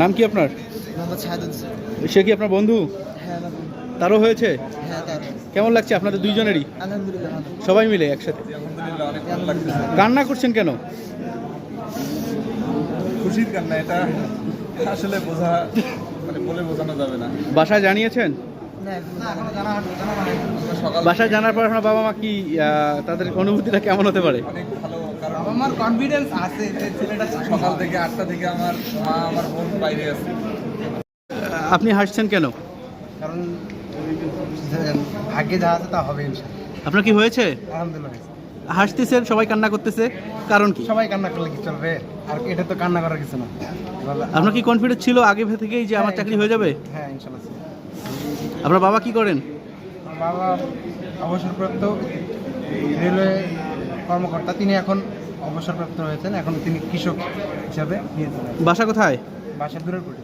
নাম কি আপনার? সে কি আপনার বন্ধু? হ্যাঁ তারও হয়েছে? হ্যাঁ কেমন লাগছে আপনাদের দুইজনেরই? সবাই মিলে একসাথে। কান্না করছেন কেন? খুশির কান্না এটা আসলে বোঝা মানে বলে বোঝানো যাবে না। বাসায় জানিয়েছেন? বাসায় জানার পর আপনার বাবা মা কি তাদের অনুভূতিটা কেমন হতে পারে? অনেক ভালো আমার কনফিডেন্স আছে যে ছেলেটা সকাল থেকে আটটা থেকে আমার মা আমার বোন বাইরে আছে। আপনি হাসছেন কেন? কারণ ভাগ্যে যা আছে তা হবে আপনার কি হয়েছে? আলহামদুলিল্লাহ হাসতেছেন সবাই কান্না করতেছে কারণ কি? সবাই কান্না করলে কি চলবে? আর এটা তো কান্না করার কিছু না। আপনার কি কনফিডেন্স ছিল আগে থেকেই যে আমার চাকরি হয়ে যাবে? হ্যাঁ ইনশাআল্লাহ আপনার বাবা কি করেন? বাবা অবসরপ্রাপ্ত রেলওয়ে কর্মকর্তা। তিনি এখন অবসরপ্রাপ্ত হয়েছেন এখন তিনি কৃষক হিসাবে বাসা কোথায়? বাসা দূরের কোটি